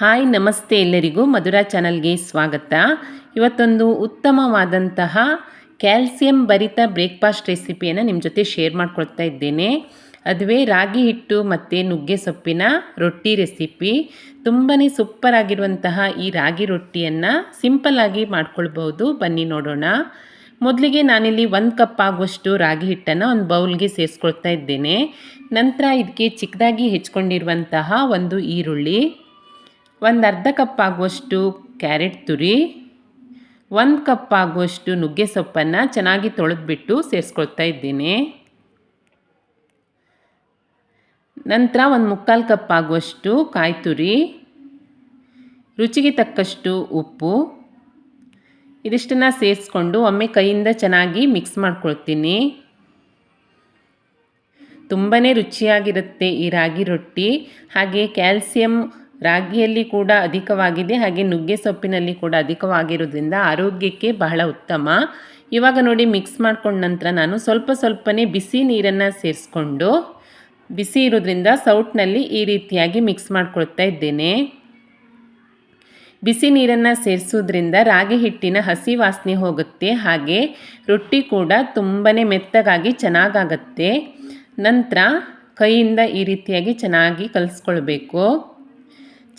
Hi, ನಮಸ್ತೆ ಎಲ್ಲರಿಗೂ ಮಧುರಾ ಚಾನಲ್ಗೆ ಸ್ವಾಗತ. ಇವತ್ತೊಂದು ಉತ್ತಮವಾದಂತಹ ಕ್ಯಾಲ್ಸಿಯಂ ಭರಿತ ಬ್ರೇಕ್ಫಾಸ್ಟ್ ರೆಸಿಪಿಯನ್ನು ನಿಮ್ಮ ಜೊತೆ ಶೇರ್ ಮಾಡ್ಕೊಳ್ತಾ ಇದ್ದೇನೆ. ಅದುವೇ ರಾಗಿ ಹಿಟ್ಟು ಮತ್ತು ನುಗ್ಗೆ ಸೊಪ್ಪಿನ ರೊಟ್ಟಿ ರೆಸಿಪಿ. ತುಂಬಾ ಸೂಪರ್ ಆಗಿರುವಂತಹ ಈ ರಾಗಿ ರೊಟ್ಟಿಯನ್ನು ಸಿಂಪಲ್ಲಾಗಿ ಮಾಡ್ಕೊಳ್ಬೋದು ಬನ್ನಿ ನೋಡೋಣ. ಮೊದಲಿಗೆ ನಾನಿಲ್ಲಿ ಒಂದು ಕಪ್ ಆಗುವಷ್ಟು ರಾಗಿ ಹಿಟ್ಟನ್ನು ಒಂದು ಬೌಲ್ಗೆ ಸೇರಿಸ್ಕೊಳ್ತಾ ಇದ್ದೇನೆ. ನಂತರ ಇದಕ್ಕೆ ಚಿಕ್ಕದಾಗಿ ಹೆಚ್ಕೊಂಡಿರುವಂತಹ ಒಂದು ಈರುಳ್ಳಿ ಒಂದು ಅರ್ಧ ಕಪ್ ಆಗುವಷ್ಟು ಕ್ಯಾರೆಟ್ ತುರಿ, ಒಂದು ಕಪ್ ಆಗುವಷ್ಟು ನುಗ್ಗೆ ಸೊಪ್ಪನ್ನು ಚೆನ್ನಾಗಿ ತೊಳೆದ್ಬಿಟ್ಟು ಸೇರಿಸ್ಕೊಳ್ತಾ ಇದ್ದೀನಿ. ನಂತರ ಒಂದು ಮುಕ್ಕಾಲು ಕಪ್ ಆಗುವಷ್ಟು ಕಾಯಿ ತುರಿ, ರುಚಿಗೆ ತಕ್ಕಷ್ಟು ಉಪ್ಪು. ಇದಿಷ್ಟನ್ನು ಸೇರಿಸ್ಕೊಂಡು ಒಮ್ಮೆ ಕೈಯಿಂದ ಚೆನ್ನಾಗಿ ಮಿಕ್ಸ್ ಮಾಡ್ಕೊಳ್ತೀನಿ. ತುಂಬಾ ರುಚಿಯಾಗಿರುತ್ತೆ ಈ ರಾಗಿ ರೊಟ್ಟಿ. ಹಾಗೆ ಕ್ಯಾಲ್ಸಿಯಂ ರಾಗಿಯಲ್ಲಿ ಕೂಡ ಅಧಿಕವಾಗಿದೆ, ಹಾಗೆ ನುಗ್ಗೆ ಸೊಪ್ಪಿನಲ್ಲಿ ಕೂಡ ಅಧಿಕವಾಗಿರೋದ್ರಿಂದ ಆರೋಗ್ಯಕ್ಕೆ ಬಹಳ ಉತ್ತಮ. ಇವಾಗ ನೋಡಿ ಮಿಕ್ಸ್ ಮಾಡ್ಕೊಂಡ ನಂತರ ನಾನು ಸ್ವಲ್ಪ ಸ್ವಲ್ಪನೇ ಬಿಸಿ ನೀರನ್ನು ಸೇರಿಸ್ಕೊಂಡು, ಬಿಸಿ ಇರೋದ್ರಿಂದ ಸೌಟ್ನಲ್ಲಿ ಈ ರೀತಿಯಾಗಿ ಮಿಕ್ಸ್ ಮಾಡ್ಕೊಳ್ತಾ ಇದ್ದೇನೆ. ಬಿಸಿ ನೀರನ್ನು ಸೇರಿಸೋದ್ರಿಂದ ರಾಗಿ ಹಿಟ್ಟಿನ ಹಸಿ ವಾಸನೆ ಹೋಗುತ್ತೆ, ಹಾಗೆ ರೊಟ್ಟಿ ಕೂಡ ತುಂಬಾ ಮೆತ್ತಗಾಗಿ ಚೆನ್ನಾಗಾಗತ್ತೆ. ನಂತರ ಕೈಯಿಂದ ಈ ರೀತಿಯಾಗಿ ಚೆನ್ನಾಗಿ ಕಲಿಸ್ಕೊಳ್ಬೇಕು.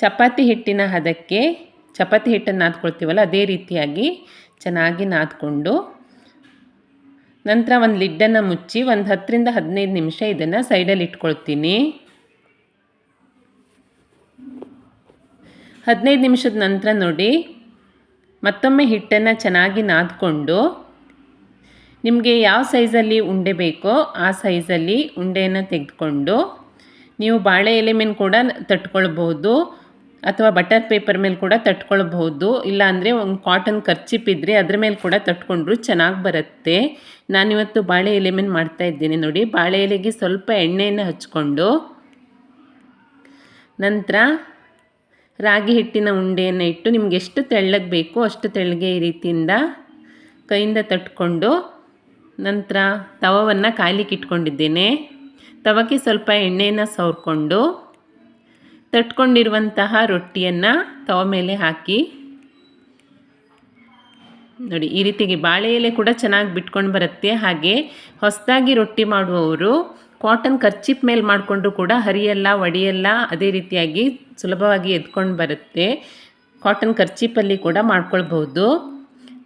ಚಪಾತಿ ಹಿಟ್ಟಿನ ಹದಕ್ಕೆ, ಚಪಾತಿ ಹಿಟ್ಟನ್ನು ನಾದ್ಕೊಳ್ತೀವಲ್ಲ, ಅದೇ ರೀತಿಯಾಗಿ ಚೆನ್ನಾಗಿ ನಾದ್ಕೊಂಡು, ನಂತರ ಒಂದು ಲಿಡ್ಡನ್ನು ಮುಚ್ಚಿ ಒಂದು ಹತ್ತರಿಂದ ಹದಿನೈದು ನಿಮಿಷ ಇದನ್ನು ಸೈಡಲ್ಲಿ ಇಟ್ಕೊಳ್ತೀನಿ. ಹದಿನೈದು ನಿಮಿಷದ ನಂತರ ನೋಡಿ, ಮತ್ತೊಮ್ಮೆ ಹಿಟ್ಟನ್ನು ಚೆನ್ನಾಗಿ ನಾದ್ಕೊಂಡು, ನಿಮಗೆ ಯಾವ ಸೈಜಲ್ಲಿ ಉಂಡೆ ಬೇಕೋ ಆ ಸೈಜಲ್ಲಿ ಉಂಡೆಯನ್ನು ತೆಗೆದುಕೊಂಡು, ನೀವು ಬಾಳೆ ಎಲೆ ಮೀನು ಕೂಡ ತಟ್ಕೊಳ್ಬೋದು. ಅಥವಾ ಬಟರ್ ಪೇಪರ್ ಮೇಲೆ ಕೂಡ ತಟ್ಕೊಳ್ಬಹುದು. ಇಲ್ಲಾಂದರೆ ಒಂದು ಕಾಟನ್ ಕರ್ಚಿಪ್ ಇದ್ದರೆ ಅದ್ರ ಮೇಲೆ ಕೂಡ ತಟ್ಕೊಂಡ್ರು ಚೆನ್ನಾಗಿ ಬರುತ್ತೆ. ನಾನಿವತ್ತು ಬಾಳೆ ಎಲೆ ಮೇಲೆ ಮಾಡ್ತಾ ಇದ್ದೀನಿ ನೋಡಿ. ಬಾಳೆ ಎಲೆಗೆ ಸ್ವಲ್ಪ ಎಣ್ಣೆಯನ್ನು ಹಚ್ಕೊಂಡು ನಂತರ ರಾಗಿ ಹಿಟ್ಟಿನ ಉಂಡೆಯನ್ನು ಇಟ್ಟು ನಿಮ್ಗೆ ಎಷ್ಟು ತೆಳ್ಳಗೆ ಬೇಕು ಅಷ್ಟು ತೆಳ್ಳಗೆ ಈ ರೀತಿಯಿಂದ ಕೈಯಿಂದ ತಟ್ಕೊಂಡು ನಂತರ ತವವನ್ನು ಕಾಯಲಿಕ್ಕೆ ಇಟ್ಕೊಂಡಿದ್ದೇನೆ. ತವಕ್ಕೆ ಸ್ವಲ್ಪ ಎಣ್ಣೆಯನ್ನು ಸವರ್ಕೊಂಡು ತಟ್ಕೊಂಡಿರುವಂತಹ ರೊಟ್ಟಿಯನ್ನು ತವ ಮೇಲೆ ಹಾಕಿ. ನೋಡಿ, ಈ ರೀತಿಗೆ ಬಾಳೆ ಎಲೆ ಕೂಡ ಚೆನ್ನಾಗಿ ಬಿಟ್ಕೊಂಡು ಬರುತ್ತೆ. ಹಾಗೆ ಹೊಸದಾಗಿ ರೊಟ್ಟಿ ಮಾಡುವವರು ಕಾಟನ್ ಕರ್ಚಿಪ್ ಮೇಲೆ ಮಾಡಿಕೊಂಡ್ರು ಕೂಡ ಹರಿಯಲ್ಲ, ಒಡೆಯಲ್ಲ ಅದೇ ರೀತಿಯಾಗಿ ಸುಲಭವಾಗಿ ಎದ್ಕೊಂಡು ಬರುತ್ತೆ. ಕಾಟನ್ ಕರ್ಚಿಪ್ಪಲ್ಲಿ ಕೂಡ ಮಾಡ್ಕೊಳ್ಬಹುದು.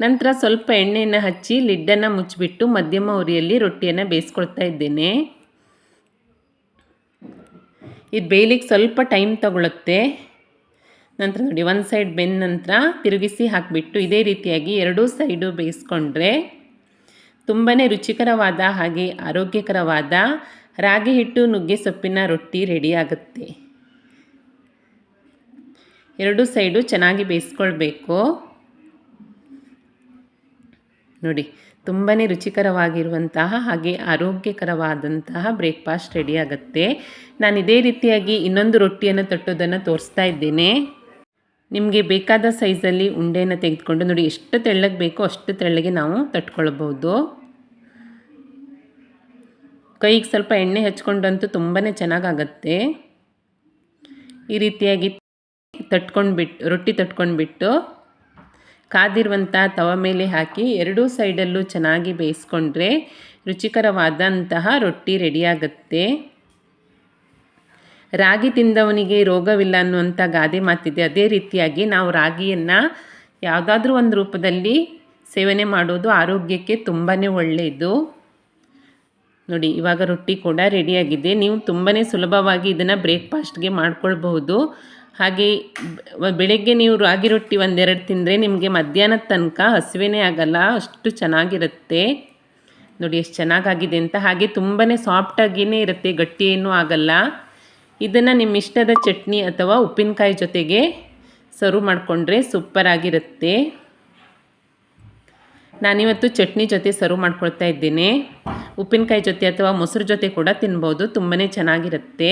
ನಂತರ ಸ್ವಲ್ಪ ಎಣ್ಣೆಯನ್ನು ಹಚ್ಚಿ ಲಿಡ್ಡನ್ನು ಮುಚ್ಚಿಬಿಟ್ಟು ಮಧ್ಯಮ ಉರಿಯಲ್ಲಿ ರೊಟ್ಟಿಯನ್ನು ಬೇಯಿಸ್ಕೊಳ್ತಾ ಇದ್ದೇನೆ. ಇದು ಬೇಯಲಿಕ್ಕೆ ಸ್ವಲ್ಪ ಟೈಮ್ ತಗೊಳುತ್ತೆ. ನಂತರ ನೋಡಿ, ಒಂದು ಸೈಡ್ ಬೆಂದ ನಂತರ ತಿರುಗಿಸಿ ಹಾಕಿಬಿಟ್ಟು ಇದೇ ರೀತಿಯಾಗಿ ಎರಡೂ ಸೈಡು ಬೇಯಿಸ್ಕೊಂಡ್ರೆ ತುಂಬಾ ರುಚಿಕರವಾದ ಹಾಗೆ ಆರೋಗ್ಯಕರವಾದ ರಾಗಿ ಹಿಟ್ಟು ನುಗ್ಗೆ ಸೊಪ್ಪಿನ ರೊಟ್ಟಿ ರೆಡಿ ಆಗುತ್ತೆ. ಎರಡೂ ಸೈಡು ಚೆನ್ನಾಗಿ ಬೇಯಿಸ್ಕೊಳ್ಬೇಕು. ನೋಡಿ ತುಂಬಾ ರುಚಿಕರವಾಗಿರುವಂತಹ ಹಾಗೆ ಆರೋಗ್ಯಕರವಾದಂತಹ ಬ್ರೇಕ್ಫಾಸ್ಟ್ ರೆಡಿ ಆಗುತ್ತೆ. ನಾನು ಇದೇ ರೀತಿಯಾಗಿ ಇನ್ನೊಂದು ರೊಟ್ಟಿಯನ್ನು ತಟ್ಟೋದನ್ನು ತೋರಿಸ್ತಾ ಇದ್ದೇನೆ. ನಿಮಗೆ ಬೇಕಾದ ಸೈಜಲ್ಲಿ ಉಂಡೆಯನ್ನು ತೆಗೆದುಕೊಂಡು ನೋಡಿ, ಎಷ್ಟು ತೆಳ್ಳಗೆ ಬೇಕೋ ಅಷ್ಟು ತೆಳ್ಳಗೆ ನಾವು ತಟ್ಕೊಳ್ಬೋದು ಕೈಗೆ ಸ್ವಲ್ಪ ಎಣ್ಣೆ ಹಚ್ಕೊಂಡಂತೂ ತುಂಬಾ ಚೆನ್ನಾಗಾಗತ್ತೆ. ಈ ರೀತಿಯಾಗಿ ತಟ್ಕೊಂಡ್ಬಿಟ್ಟು ರೊಟ್ಟಿ ತಟ್ಕೊಂಡ್ಬಿಟ್ಟು ಕಾದಿರುವಂಥ ತವ ಮೇಲೆ ಹಾಕಿ ಎರಡೂ ಸೈಡಲ್ಲೂ ಚೆನ್ನಾಗಿ ಬೇಯಿಸ್ಕೊಂಡ್ರೆ ರುಚಿಕರವಾದಂತಹ ರೊಟ್ಟಿ ರೆಡಿಯಾಗತ್ತೆ. ರಾಗಿ ತಿಂದವನಿಗೆ ರೋಗವಿಲ್ಲ ಅನ್ನುವಂಥ ಗಾದೆ ಮಾತಿದೆ. ಅದೇ ರೀತಿಯಾಗಿ ನಾವು ರಾಗಿಯನ್ನು ಯಾವುದಾದ್ರೂ ಒಂದು ರೂಪದಲ್ಲಿ ಸೇವನೆ ಮಾಡೋದು ಆರೋಗ್ಯಕ್ಕೆ ತುಂಬಾ ಒಳ್ಳೆಯದು. ನೋಡಿ, ಇವಾಗ ರೊಟ್ಟಿ ಕೂಡ ರೆಡಿಯಾಗಿದೆ. ನೀವು ತುಂಬಾ ಸುಲಭವಾಗಿ ಇದನ್ನು ಬ್ರೇಕ್ಫಾಸ್ಟ್ಗೆ ಮಾಡ್ಕೊಳ್ಬಹುದು. ಹಾಗೆ ಬೆಳಗ್ಗೆ ನೀವು ರಾಗಿ ರೊಟ್ಟಿ ಒಂದೆರಡು ತಿಂದರೆ ನಿಮಗೆ ಮಧ್ಯಾಹ್ನದ ತನಕ ಹಸಿವೆನೇ ಆಗಲ್ಲ, ಅಷ್ಟು ಚೆನ್ನಾಗಿರುತ್ತೆ. ನೋಡಿ ಎಷ್ಟು ಚೆನ್ನಾಗಾಗಿದೆ ಅಂತ. ಹಾಗೆ ತುಂಬಾ ಸಾಫ್ಟಾಗಿಯೇ ಇರುತ್ತೆ, ಗಟ್ಟಿ ಏನೂ ಆಗಲ್ಲ. ಇದನ್ನು ನಿಮ್ಮ ಇಷ್ಟದ ಚಟ್ನಿ ಅಥವಾ ಉಪ್ಪಿನಕಾಯಿ ಜೊತೆಗೆ ಸರ್ವ್ ಮಾಡಿಕೊಂಡ್ರೆ ಸೂಪರಾಗಿರುತ್ತೆ ನಾನಿವತ್ತು ಚಟ್ನಿ ಜೊತೆ ಸರ್ವ್ ಮಾಡ್ಕೊಳ್ತಾ ಇದ್ದೇನೆ. ಉಪ್ಪಿನಕಾಯಿ ಜೊತೆ ಅಥವಾ ಮೊಸರು ಜೊತೆ ಕೂಡ ತಿನ್ಬೋದು ತುಂಬಾ ಚೆನ್ನಾಗಿರುತ್ತೆ.